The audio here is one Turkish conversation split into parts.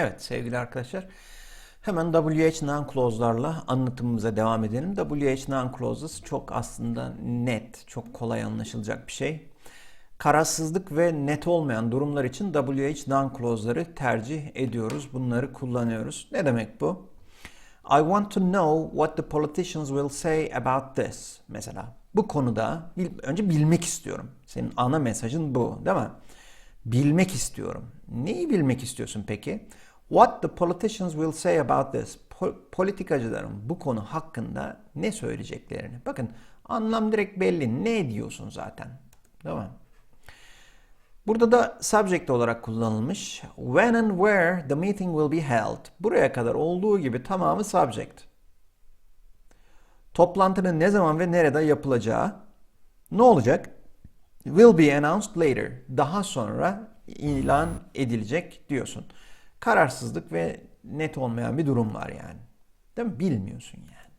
Evet sevgili arkadaşlar. Hemen WH non-clause'larla anlatımımıza devam edelim. WH non-clauses çok aslında net, çok kolay anlaşılacak bir şey. Kararsızlık ve net olmayan durumlar için WH non-clause'ları tercih ediyoruz. Bunları kullanıyoruz. Ne demek bu? I want to know what the politicians will say about this. Mesela bu konuda önce bilmek istiyorum. Senin ana mesajın bu değil mi? Bilmek istiyorum. Neyi bilmek istiyorsun peki? What the politicians will say about this. Po- politikacıların bu konu hakkında ne söyleyeceklerini. Bakın anlam direkt belli. Ne diyorsun zaten? Değil mi? Burada da subject olarak kullanılmış. When and where the meeting will be held. Buraya kadar olduğu gibi tamamı subject. Toplantının ne zaman ve nerede yapılacağı ne olacak? Will be announced later. Daha sonra ilan edilecek diyorsun. Kararsızlık ve net olmayan bir durum var yani. Değil mi? Bilmiyorsun yani.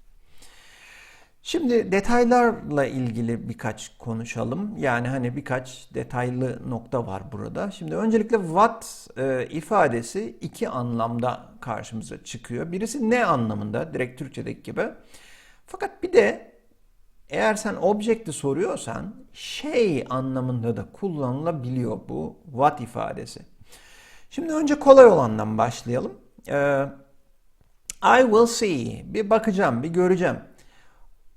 Şimdi detaylarla ilgili birkaç konuşalım. Yani hani birkaç detaylı nokta var burada. Şimdi öncelikle what e, ifadesi iki anlamda karşımıza çıkıyor. Birisi ne anlamında? Direkt Türkçedeki gibi. Fakat bir de eğer sen object'i soruyorsan şey anlamında da kullanılabiliyor bu what ifadesi. Şimdi önce kolay olandan başlayalım. Ee, I will see. Bir bakacağım, bir göreceğim.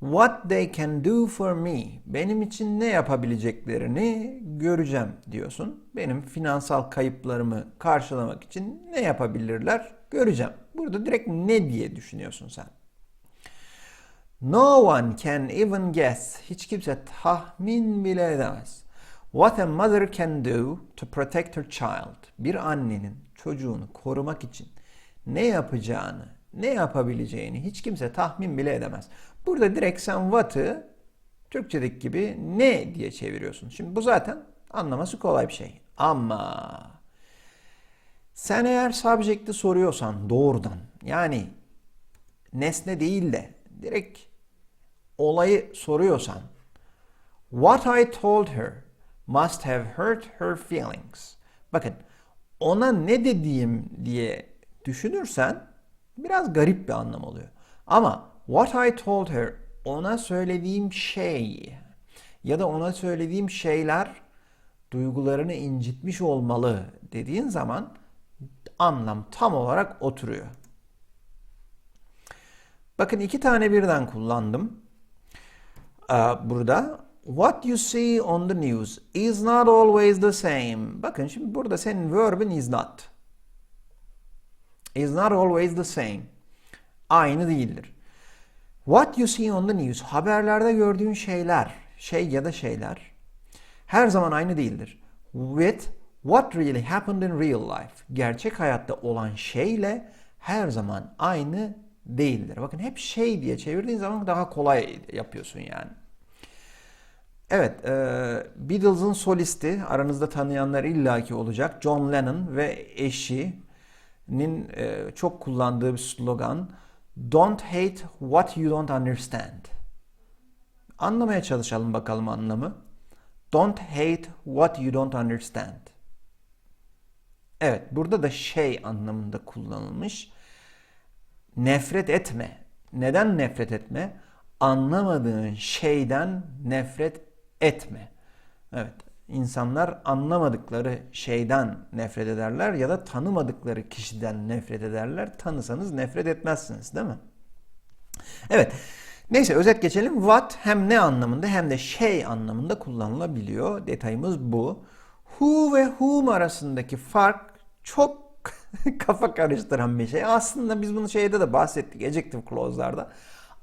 What they can do for me. Benim için ne yapabileceklerini göreceğim diyorsun. Benim finansal kayıplarımı karşılamak için ne yapabilirler göreceğim. Burada direkt ne diye düşünüyorsun sen. No one can even guess. Hiç kimse tahmin bile edemez. What a mother can do to protect her child. Bir annenin çocuğunu korumak için ne yapacağını, ne yapabileceğini hiç kimse tahmin bile edemez. Burada direkt sen what'ı Türkçedeki gibi ne diye çeviriyorsun. Şimdi bu zaten anlaması kolay bir şey. Ama sen eğer subject'i soruyorsan doğrudan yani nesne değil de direkt olayı soruyorsan What I told her must have hurt her feelings. Bakın ona ne dediğim diye düşünürsen biraz garip bir anlam oluyor. Ama what I told her ona söylediğim şey ya da ona söylediğim şeyler duygularını incitmiş olmalı dediğin zaman anlam tam olarak oturuyor. Bakın iki tane birden kullandım. Burada what you see on the news is not always the same. Bakın şimdi burada senin verbin is not. Is not always the same. Aynı değildir. What you see on the news haberlerde gördüğün şeyler, şey ya da şeyler her zaman aynı değildir. With what really happened in real life. Gerçek hayatta olan şeyle her zaman aynı değildir. Bakın hep şey diye çevirdiğin zaman daha kolay yapıyorsun yani. Evet, e, Beatles'ın solisti aranızda tanıyanlar illaki olacak. John Lennon ve eşinin e, çok kullandığı bir slogan Don't hate what you don't understand. Anlamaya çalışalım bakalım anlamı. Don't hate what you don't understand. Evet, burada da şey anlamında kullanılmış. Nefret etme. Neden nefret etme? Anlamadığın şeyden nefret etme. Evet, insanlar anlamadıkları şeyden nefret ederler ya da tanımadıkları kişiden nefret ederler. Tanısanız nefret etmezsiniz, değil mi? Evet. Neyse özet geçelim. What hem ne anlamında hem de şey anlamında kullanılabiliyor. Detayımız bu. Who ve whom arasındaki fark çok kafa karıştıran bir şey. Aslında biz bunu şeyde de bahsettik. Adjective clause'larda.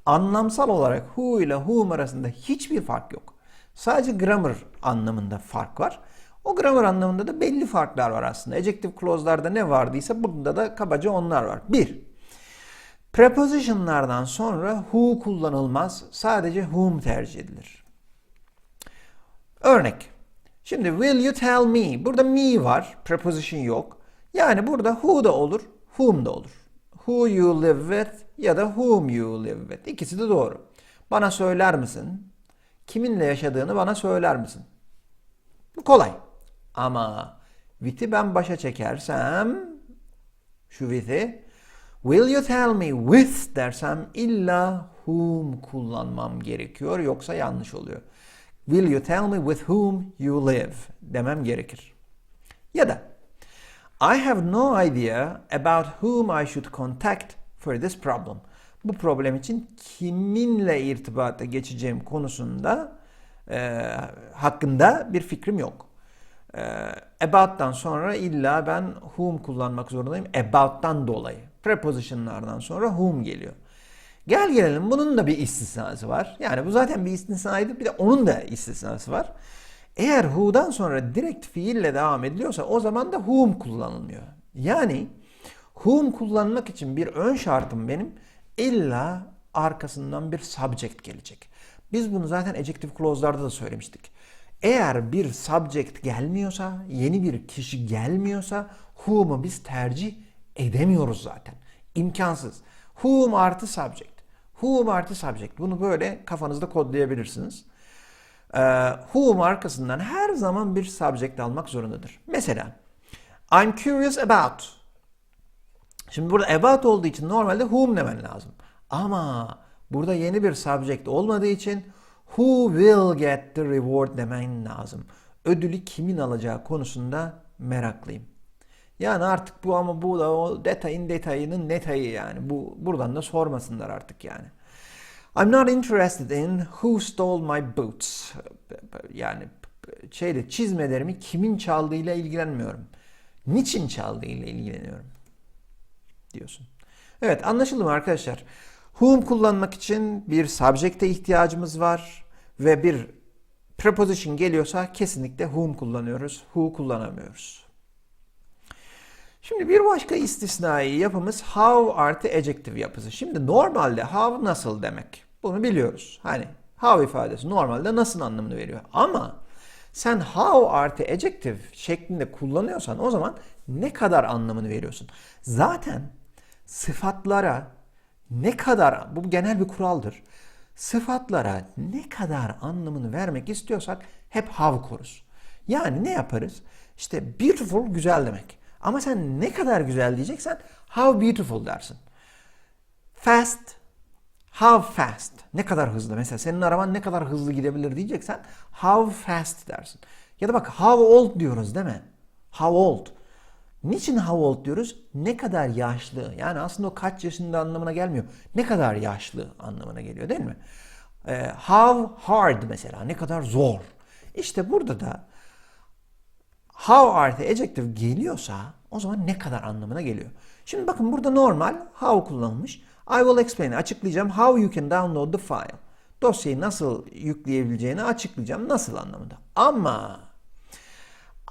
Anlamsal olarak who ile whom arasında hiçbir fark yok. Sadece grammar anlamında fark var. O grammar anlamında da belli farklar var aslında. Adjective clause'larda ne vardıysa bunda da kabaca onlar var. Bir, prepositionlardan sonra who kullanılmaz. Sadece whom tercih edilir. Örnek. Şimdi will you tell me? Burada me var. Preposition yok. Yani burada who da olur, whom da olur. Who you live with ya da whom you live with. İkisi de doğru. Bana söyler misin? Kiminle yaşadığını bana söyler misin? Bu kolay. Ama with'i ben başa çekersem Şu with'i. Will you tell me with dersem illa whom kullanmam gerekiyor yoksa yanlış oluyor. Will you tell me with whom you live demem gerekir. Ya da I have no idea about whom I should contact for this problem. Bu problem için kiminle irtibata geçeceğim konusunda e, hakkında bir fikrim yok. E, about'tan sonra illa ben whom kullanmak zorundayım. About'tan dolayı. Preposition'lardan sonra whom geliyor. Gel gelelim bunun da bir istisnası var. Yani bu zaten bir istisnaydı bir de onun da istisnası var. Eğer who'dan sonra direkt fiille devam ediliyorsa o zaman da whom kullanılmıyor. Yani whom kullanmak için bir ön şartım benim illa arkasından bir subject gelecek. Biz bunu zaten adjective clause'larda da söylemiştik. Eğer bir subject gelmiyorsa, yeni bir kişi gelmiyorsa whom'u biz tercih edemiyoruz zaten. İmkansız. Whom artı subject. Whom artı subject. Bunu böyle kafanızda kodlayabilirsiniz. Ee, whom arkasından her zaman bir subject almak zorundadır. Mesela I'm curious about. Şimdi burada about olduğu için normalde whom demen lazım. Ama burada yeni bir subject olmadığı için who will get the reward demen lazım. Ödülü kimin alacağı konusunda meraklıyım. Yani artık bu ama bu da o detayın detayının detayı yani. Bu buradan da sormasınlar artık yani. I'm not interested in who stole my boots. Yani şeyde çizmelerimi kimin çaldığıyla ilgilenmiyorum. Niçin çaldığıyla ilgileniyorum diyorsun. Evet anlaşıldı mı arkadaşlar? Whom kullanmak için bir subject'e ihtiyacımız var ve bir preposition geliyorsa kesinlikle whom kullanıyoruz. Who kullanamıyoruz. Şimdi bir başka istisnai yapımız how artı adjective yapısı. Şimdi normalde how nasıl demek? Bunu biliyoruz. Hani how ifadesi normalde nasıl anlamını veriyor. Ama sen how artı adjective şeklinde kullanıyorsan o zaman ne kadar anlamını veriyorsun. Zaten sıfatlara ne kadar, bu genel bir kuraldır. Sıfatlara ne kadar anlamını vermek istiyorsak hep how koruz. Yani ne yaparız? İşte beautiful güzel demek. Ama sen ne kadar güzel diyeceksen how beautiful dersin. Fast, how fast. Ne kadar hızlı. Mesela senin araban ne kadar hızlı gidebilir diyeceksen how fast dersin. Ya da bak how old diyoruz değil mi? How old. Niçin how old diyoruz? Ne kadar yaşlı. Yani aslında o kaç yaşında anlamına gelmiyor. Ne kadar yaşlı anlamına geliyor değil mi? Ee, how hard mesela. Ne kadar zor. İşte burada da how artı adjective geliyorsa o zaman ne kadar anlamına geliyor. Şimdi bakın burada normal how kullanılmış. I will explain. Açıklayacağım. How you can download the file. Dosyayı nasıl yükleyebileceğini açıklayacağım. Nasıl anlamında. Ama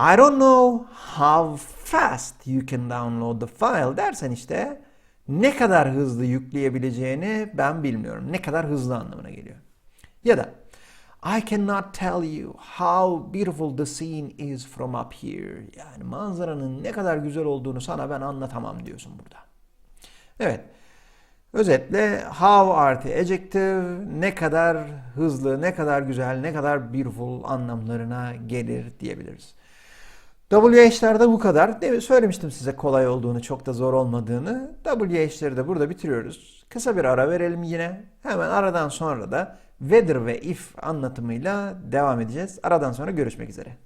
I don't know how fast you can download the file dersen işte ne kadar hızlı yükleyebileceğini ben bilmiyorum. Ne kadar hızlı anlamına geliyor. Ya da I cannot tell you how beautiful the scene is from up here. Yani manzaranın ne kadar güzel olduğunu sana ben anlatamam diyorsun burada. Evet. Özetle how artı adjective ne kadar hızlı, ne kadar güzel, ne kadar beautiful anlamlarına gelir diyebiliriz. WH'lerde bu kadar. Demin söylemiştim size kolay olduğunu, çok da zor olmadığını. WH'leri de burada bitiriyoruz. Kısa bir ara verelim yine. Hemen aradan sonra da whether ve if anlatımıyla devam edeceğiz. Aradan sonra görüşmek üzere.